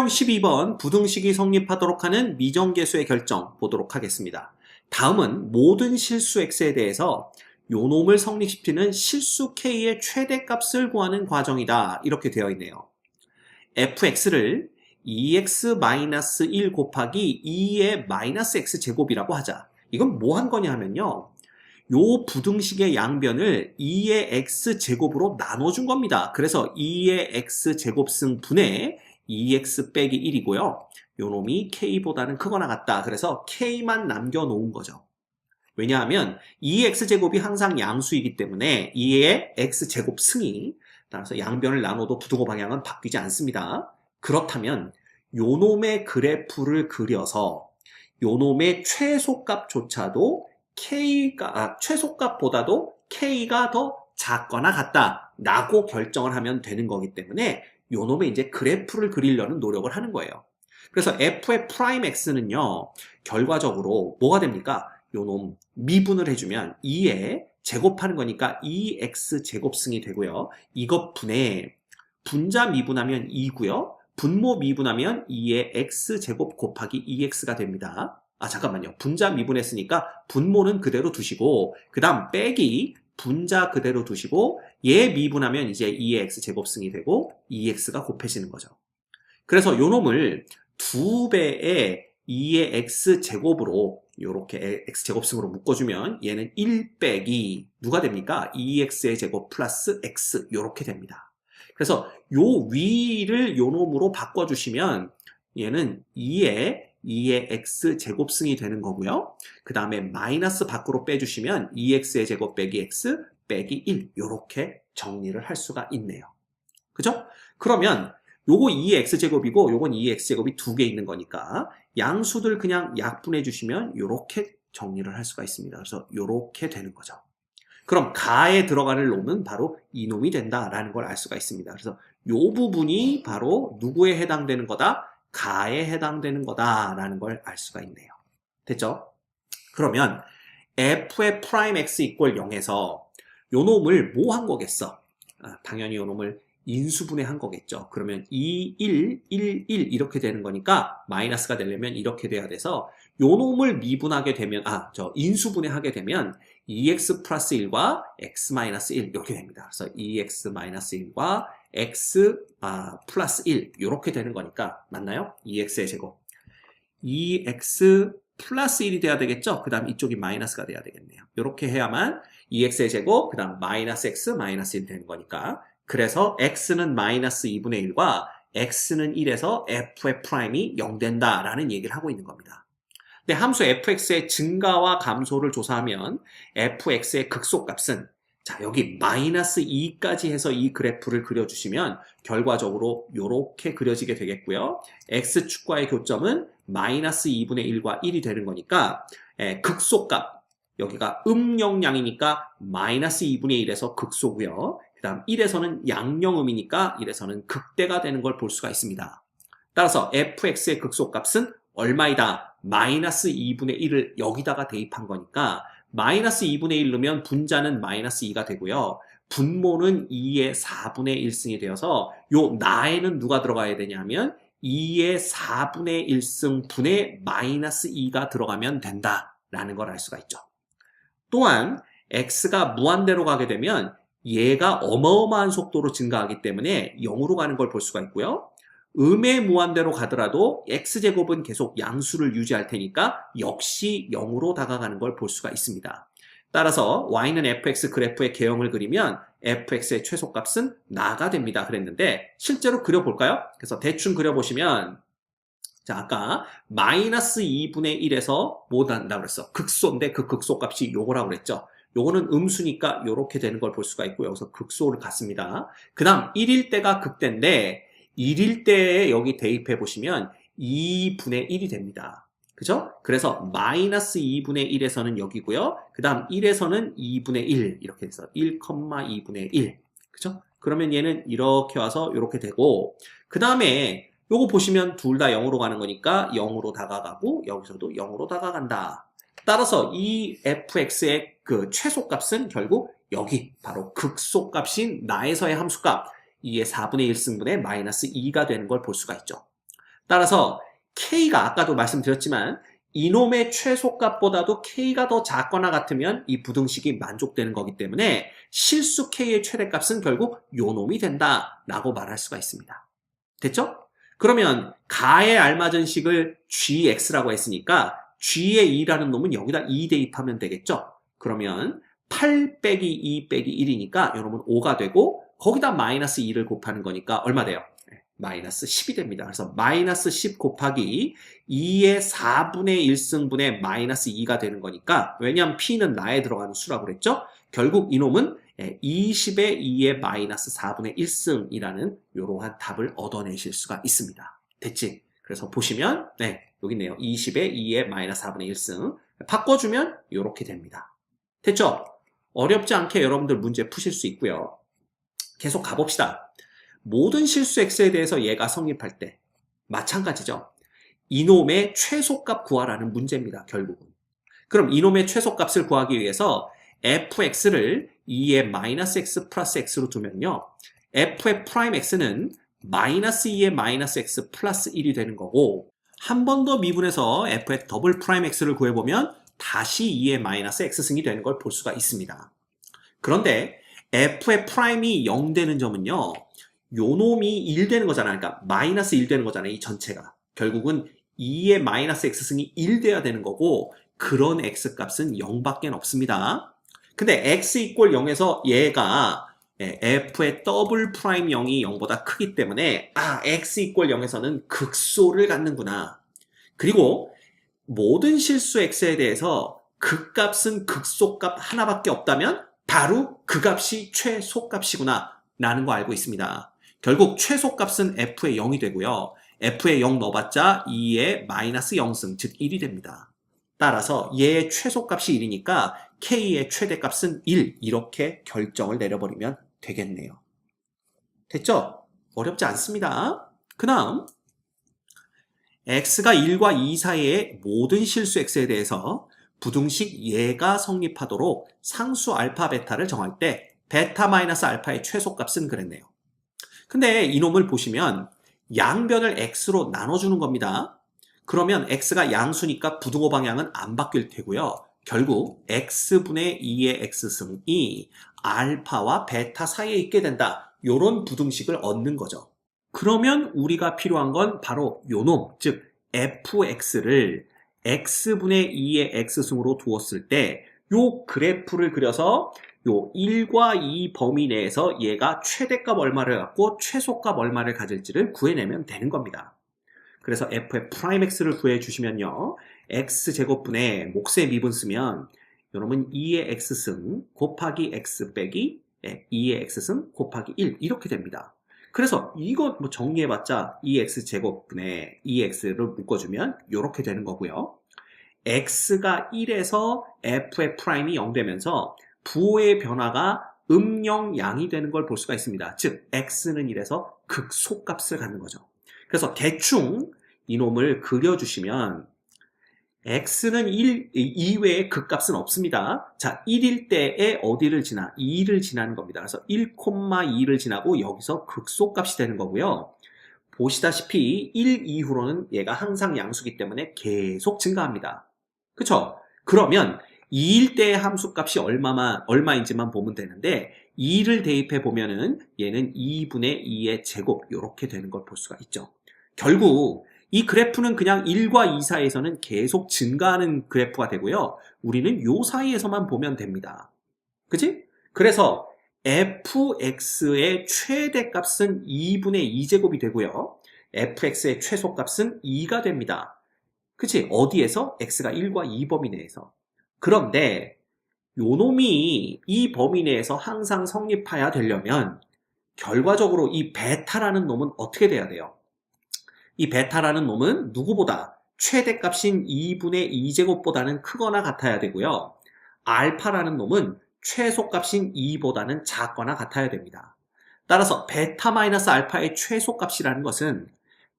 수용 12번 부등식이 성립하도록 하는 미정계수의 결정 보도록 하겠습니다. 다음은 모든 실수 x에 대해서 요놈을 성립시키는 실수 k의 최대값을 구하는 과정이다. 이렇게 되어 있네요. fx를 2x-1 곱하기 2의 마이너스 x 제곱이라고 하자. 이건 뭐 한 거냐 하면요. 요 부등식의 양변을 2의 x 제곱으로 나눠준 겁니다. 그래서 2의 x 제곱승 분의 2x 빼기 1이고요. 요 놈이 k보다는 크거나 같다. 그래서 k만 남겨놓은 거죠. 왜냐하면 2x 제곱이 항상 양수이기 때문에 2의 x 제곱 승이 따라서 양변을 나눠도 부등호 방향은 바뀌지 않습니다. 그렇다면 요 놈의 그래프를 그려서 요 놈의 최소값조차도 k가 아, 최소값보다도 k가 더 작거나 같다 라고 결정을 하면 되는 거기 때문에 요 놈의 이제 그래프를 그리려는 노력을 하는 거예요. 그래서 f의 프라임 x는요 결과적으로 뭐가 됩니까? 요놈 미분을 해주면 2에 제곱하는 거니까 2x 제곱승이 되고요. 이것 분의 분자 미분하면 2고요. 분모 미분하면 2의 x제곱 곱하기 2x가 됩니다. 아 잠깐만요. 분자 미분했으니까 분모는 그대로 두시고 그 다음 빼기 분자 그대로 두시고 얘 미분하면 이제 2의 x제곱승이 되고 2x가 곱해지는 거죠. 그래서 요 놈을 두 배의 2의 x제곱으로 이렇게 x제곱승으로 묶어주면 얘는 1 빼기 누가 됩니까? 2x의 제곱 플러스 x 이렇게 됩니다. 그래서 요 위를 요 놈으로 바꿔주시면 얘는 2의 2의 x 제곱승이 되는 거고요. 그 다음에 마이너스 밖으로 빼주시면 2x의 제곱 빼기 x 빼기 1 이렇게 정리를 할 수가 있네요. 그죠? 그러면 요거 2의 x제곱이고 요건 2의 x제곱이 두 개 있는 거니까 양수들 그냥 약분해 주시면 이렇게 정리를 할 수가 있습니다. 그래서 이렇게 되는 거죠. 그럼 가에 들어가는 놈은 바로 이놈이 된다라는 걸 알 수가 있습니다. 그래서 이 부분이 바로 누구에 해당되는 거다? 가에 해당되는 거다라는 걸 알 수가 있네요. 됐죠? 그러면 f의 프라임 x 이꼴 0에서 요 놈을 뭐 한 거겠어? 아, 당연히 요 놈을 인수분해 한 거겠죠. 그러면 2, 1, 1, 1 이렇게 되는 거니까 마이너스가 되려면 이렇게 돼야 돼서 요 놈을 미분하게 되면 아, 저 인수분해 하게 되면 2x 플러스 1과 x 마이너스 1 이렇게 됩니다. 그래서 2x 마이너스 1과 x 아, 플러스 1 이렇게 되는 거니까 맞나요? 2x의 제곱 2x 플러스 1이 돼야 되겠죠? 그 다음 이쪽이 마이너스가 돼야 되겠네요. 이렇게 해야만 2x의 제곱 그 다음 마이너스 x 마이너스 1 되는 거니까 그래서 x는 마이너스 2분의 1과 x는 1에서 f의 프라임이 0 된다라는 얘기를 하고 있는 겁니다. 근데 함수 fx의 증가와 감소를 조사하면 fx의 극소값은 자 여기 마이너스 2까지 해서 이 그래프를 그려주시면 결과적으로 이렇게 그려지게 되겠고요. x축과의 교점은 마이너스 2분의 1과 1이 되는 거니까 에, 극소값 여기가 음영량이니까 마이너스 2분의 1에서 극소고요. 그 다음 1에서는 양령음이니까 1에서는 극대가 되는 걸 볼 수가 있습니다. 따라서 fx의 극소값은 얼마이다? 마이너스 2분의 1을 여기다가 대입한 거니까 마이너스 2분의 1 넣으면 분자는 마이너스 2가 되고요. 분모는 2의 4분의 1승이 되어서 요 나에는 누가 들어가야 되냐면 2의 4분의 1승 분의 마이너스 2가 들어가면 된다라는 걸 알 수가 있죠. 또한 x가 무한대로 가게 되면 얘가 어마어마한 속도로 증가하기 때문에 0으로 가는 걸 볼 수가 있고요. 음의 무한대로 가더라도 x제곱은 계속 양수를 유지할 테니까 역시 0으로 다가가는 걸 볼 수가 있습니다. 따라서 y는 fx 그래프의 개형을 그리면 fx의 최소값은 나가 됩니다. 그랬는데 실제로 그려볼까요? 그래서 대충 그려보시면 자 아까 마이너스 2분의 1에서 뭐 난다고 그랬어? 극소인데 그 극소값이 요거라고 그랬죠. 요거는 음수니까 요렇게 되는 걸 볼 수가 있고 여기서 극소를 갖습니다. 그 다음 1일 때가 극대인데 1일 때에 여기 대입해 보시면 2분의 1이 됩니다. 그죠? 그래서 마이너스 2분의 1에서는 여기고요. 그 다음 1에서는 2분의 1 이렇게 해서 1,2분의 1 그죠? 그러면 얘는 이렇게 와서 이렇게 되고 그 다음에 요거 보시면 둘 다 0으로 가는 거니까 0으로 다가가고 여기서도 0으로 다가간다. 따라서 이 fx의 그 최소값은 결국 여기 바로 극소값인 나에서의 함수값 2의 4분의 1승분의 마이너스 2가 되는 걸 볼 수가 있죠. 따라서 K가 아까도 말씀드렸지만 이놈의 최소값보다도 K가 더 작거나 같으면 이 부등식이 만족되는 거기 때문에 실수 K의 최대값은 결국 요놈이 된다 라고 말할 수가 있습니다. 됐죠? 그러면 가에 알맞은 식을 gx라고 했으니까 g의 2라는 놈은 여기다 2 대입하면 되겠죠? 그러면 8 빼기 2 빼기 1이니까 요놈은 5가 되고 거기다 마이너스 2를 곱하는 거니까 얼마 돼요? 네, 마이너스 10이 됩니다. 그래서 마이너스 10 곱하기 2의 4분의 1승분의 마이너스 2가 되는 거니까 왜냐하면 p는 나에 들어가는 수라고 그랬죠? 결국 이놈은 20의 2의 마이너스 4분의 1승이라는 이러한 답을 얻어내실 수가 있습니다. 됐지? 그래서 보시면 네 여기 있네요. 20의 2의 마이너스 4분의 1승 바꿔주면 이렇게 됩니다. 됐죠? 어렵지 않게 여러분들 문제 푸실 수 있고요. 계속 가봅시다. 모든 실수 x에 대해서 얘가 성립할 때 마찬가지죠. 이놈의 최소값 구하라는 문제입니다. 결국은. 그럼 이놈의 최소값을 구하기 위해서 fx를 2의 마이너스 x 플러스 x로 두면요. f의 프라임 x는 마이너스 2의 마이너스 x 플러스 1이 되는 거고 한 번 더 미분해서 f의 더블 프라임 x를 구해보면 다시 2의 마이너스 x승이 되는 걸 볼 수가 있습니다. 그런데 f의 프라임이 0 되는 점은요. 요 놈이 1 되는 거잖아요. 그러니까 마이너스 1 되는 거잖아요. 이 전체가. 결국은 2의 마이너스 x승이 1 돼야 되는 거고 그런 x값은 0밖에 없습니다. 근데 x 이꼴 0에서 얘가 예, f의 더블 프라임 0이 0보다 크기 때문에 아 x 이꼴 0에서는 극소를 갖는구나. 그리고 모든 실수 x에 대해서 극값은 극소값 하나밖에 없다면 바로 그 값이 최소값이구나 라는 거 알고 있습니다. 결국 최소값은 f의 0이 되고요. f의 0 넣어봤자 2의 마이너스 0승 즉 1이 됩니다. 따라서 얘의 최소값이 1이니까 k의 최대값은 1 이렇게 결정을 내려버리면 되겠네요. 됐죠? 어렵지 않습니다. 그 다음 x가 1과 2 사이의 모든 실수 x에 대해서 부등식 예가 성립하도록 상수 알파 베타를 정할 때 베타 마이너스 알파의 최소값은 그랬네요. 근데 이놈을 보시면 양변을 x로 나눠주는 겁니다. 그러면 x가 양수니까 부등호 방향은 안 바뀔 테고요. 결국 x분의 2의 x승이 알파와 베타 사이에 있게 된다. 이런 부등식을 얻는 거죠. 그러면 우리가 필요한 건 바로 요놈, 즉 fx를 x분의 2의 x승으로 두었을 때 요 그래프를 그려서 요 1과 2 범위 내에서 얘가 최대값 얼마를 갖고 최소값 얼마를 가질지를 구해내면 되는 겁니다. 그래서 f의 프라임 x를 구해 주시면요. x제곱분의 몫의 미분 쓰면 요놈은 2의 x승 곱하기 x 빼기 2의 x승 곱하기 1 이렇게 됩니다. 그래서 이거 뭐 정리해봤자 2x제곱분의 2x를 묶어주면 이렇게 되는 거고요. x가 1에서 f의 프라임이 0 되면서 부호의 변화가 음영 양이 되는 걸 볼 수가 있습니다. 즉 x는 1에서 극소값을 갖는 거죠. 그래서 대충 이놈을 그려주시면 x는 1 이외에 극값은 없습니다. 자, 1일 때에 어디를 지나? 2를 지나는 겁니다. 그래서 1,2를 지나고 여기서 극소값이 되는 거고요. 보시다시피 1 이후로는 얘가 항상 양수기 때문에 계속 증가합니다. 그쵸? 그러면 2일 때의 함수값이 얼마만, 얼마인지만 보면 되는데 2를 대입해 보면은 얘는 2분의 2의 제곱 이렇게 되는 걸 볼 수가 있죠. 결국 이 그래프는 그냥 1과 2 사이에서는 계속 증가하는 그래프가 되고요. 우리는 요 사이에서만 보면 됩니다. 그치? 그래서 fx의 최대값은 2분의 2제곱이 되고요. fx의 최소값은 2가 됩니다. 그치? 어디에서? x가 1과 2 범위 내에서. 그런데 요 놈이 이 범위 내에서 항상 성립해야 되려면 결과적으로 이 베타라는 놈은 어떻게 돼야 돼요? 이 베타라는 놈은 누구보다 최대값인 2분의 2제곱보다는 크거나 같아야 되고요. 알파라는 놈은 최소값인 2보다는 작거나 같아야 됩니다. 따라서 베타 마이너스 알파의 최소값이라는 것은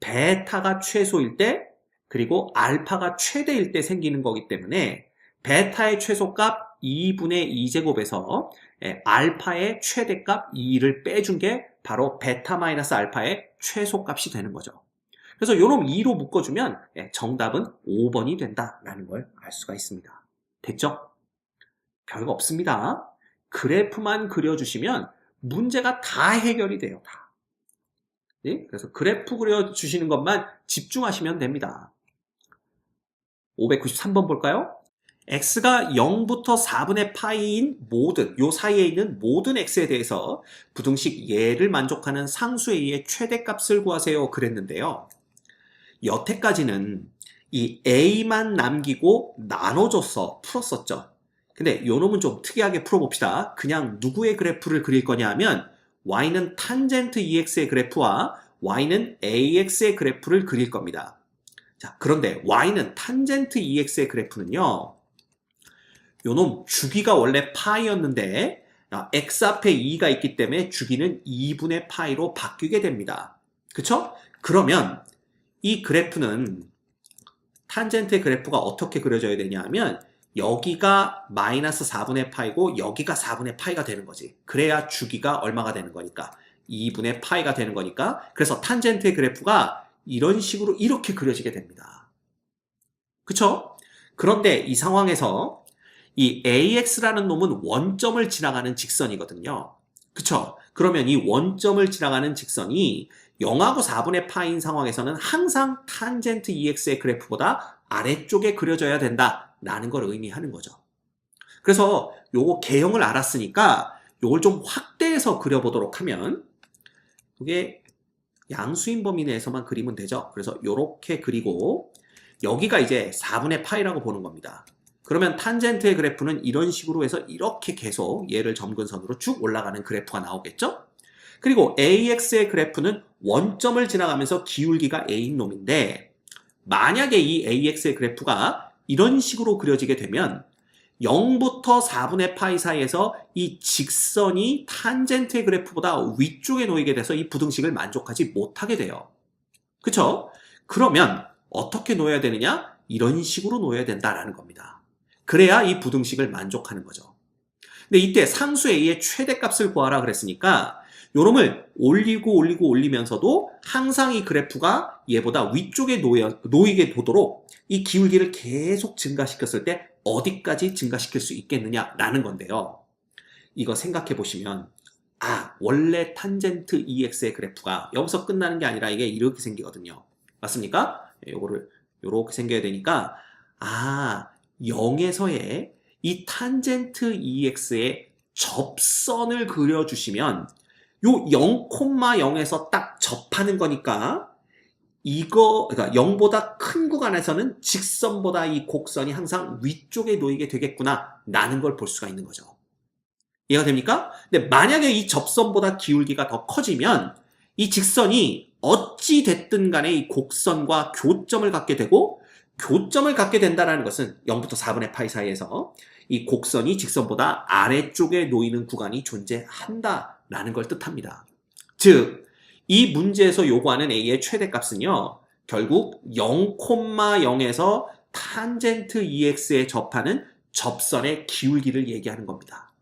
베타가 최소일 때 그리고 알파가 최대일 때 생기는 거기 때문에 베타의 최소값 2분의 2제곱에서 예, 알파의 최대값 2를 빼준 게 바로 베타 마이너스 알파의 최소값이 되는 거죠. 그래서 요놈 2로 묶어주면 예, 정답은 5번이 된다라는 걸 알 수가 있습니다. 됐죠? 별거 없습니다. 그래프만 그려주시면 문제가 다 해결이 돼요. 다. 예? 그래서 그래프 그려주시는 것만 집중하시면 됩니다. 593번 볼까요? x가 0부터 4분의 파이인 모든 요 사이에 있는 모든 x에 대해서 부등식 예를 만족하는 상수 a의 최대값을 구하세요 그랬는데요. 여태까지는 이 a만 남기고 나눠줘서 풀었었죠. 근데 요 놈은 좀 특이하게 풀어봅시다. 그냥 누구의 그래프를 그릴 거냐 하면 y는 탄젠트 ex의 그래프와 y는 ax의 그래프를 그릴 겁니다. 자, 그런데 y는 탄젠트 ex의 그래프는요. 요놈 주기가 원래 파이였는데 아, x 앞에 2가 있기 때문에 주기는 2분의 파이로 바뀌게 됩니다. 그쵸? 그러면 이 그래프는 탄젠트의 그래프가 어떻게 그려져야 되냐 하면 여기가 마이너스 4분의 파이고 여기가 4분의 파이가 되는 거지. 그래야 주기가 얼마가 되는 거니까 2분의 파이가 되는 거니까 그래서 탄젠트의 그래프가 이런 식으로 이렇게 그려지게 됩니다. 그쵸? 그런데 이 상황에서 이 AX라는 놈은 원점을 지나가는 직선이거든요. 그쵸? 그러면 이 원점을 지나가는 직선이 0하고 4분의 파인 상황에서는 항상 탄젠트 EX의 그래프보다 아래쪽에 그려져야 된다라는 걸 의미하는 거죠. 그래서 요거 개형을 알았으니까 요걸 좀 확대해서 그려보도록 하면 이게 양수인 범위 내에서만 그리면 되죠. 그래서 요렇게 그리고 여기가 이제 4분의 파이라고 보는 겁니다. 그러면 탄젠트의 그래프는 이런 식으로 해서 이렇게 계속 얘를 점근선으로 쭉 올라가는 그래프가 나오겠죠? 그리고 AX의 그래프는 원점을 지나가면서 기울기가 A인 놈인데 만약에 이 AX의 그래프가 이런 식으로 그려지게 되면 0부터 4분의 파이 사이에서 이 직선이 탄젠트의 그래프보다 위쪽에 놓이게 돼서 이 부등식을 만족하지 못하게 돼요. 그쵸? 그러면 어떻게 놓여야 되느냐? 이런 식으로 놓여야 된다라는 겁니다. 그래야 이 부등식을 만족하는 거죠. 근데 이때 상수 a의 최대값을 구하라 그랬으니까 요놈을 올리고 올리고 올리면서도 항상 이 그래프가 얘보다 위쪽에 놓여, 놓이게 도도록 이 기울기를 계속 증가시켰을 때 어디까지 증가시킬 수 있겠느냐라는 건데요. 이거 생각해 보시면 아 원래 탄젠트 EX의 그래프가 여기서 끝나는 게 아니라 이게 이렇게 생기거든요. 맞습니까? 요거를 이렇게 생겨야 되니까 아 0에서의 이 탄젠트 EX의 접선을 그려주시면 요 0,0에서 딱 접하는 거니까 이거 그러니까 0보다 큰 구간에서는 직선보다 이 곡선이 항상 위쪽에 놓이게 되겠구나 라는 걸 볼 수가 있는 거죠. 이해가 됩니까? 근데 만약에 이 접선보다 기울기가 더 커지면 이 직선이 어찌 됐든 간에 이 곡선과 교점을 갖게 되고 교점을 갖게 된다는 것은 0부터 4분의 파이 사이에서 이 곡선이 직선보다 아래쪽에 놓이는 구간이 존재한다라는 걸 뜻합니다. 즉, 이 문제에서 요구하는 a의 최대값은요, 결국 0,0에서 탄젠트 ex에 접하는 접선의 기울기를 얘기하는 겁니다.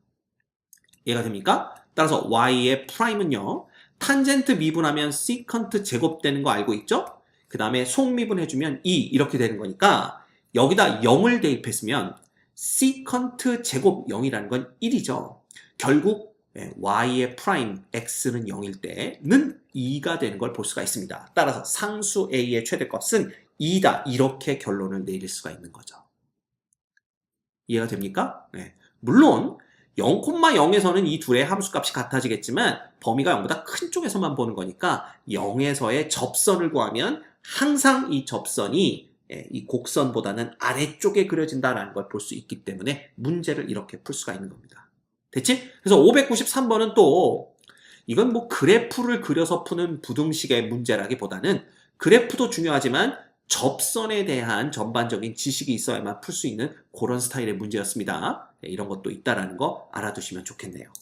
이해가 됩니까? 따라서 y의 프라임은요, 탄젠트 미분하면 시컨트 제곱되는 거 알고 있죠? 그 다음에 속미분 해주면 2 이렇게 되는 거니까 여기다 0을 대입했으면 시컨트 제곱 0이라는 건 1이죠. 결국 예, y의 프라임 x는 0일 때는 2가 되는 걸 볼 수가 있습니다. 따라서 상수 a의 최대값은 2다 이렇게 결론을 내릴 수가 있는 거죠. 이해가 됩니까? 네. 물론 0,0에서는 이 둘의 함수값이 같아지겠지만 범위가 0보다 큰 쪽에서만 보는 거니까 0에서의 접선을 구하면 항상 이 접선이 예, 이 곡선보다는 아래쪽에 그려진다라는 걸 볼 수 있기 때문에 문제를 이렇게 풀 수가 있는 겁니다. 됐지? 그래서 593번은 또 이건 뭐 그래프를 그려서 푸는 부등식의 문제라기보다는 그래프도 중요하지만 접선에 대한 전반적인 지식이 있어야만 풀 수 있는 그런 스타일의 문제였습니다. 네, 이런 것도 있다라는 거 알아두시면 좋겠네요.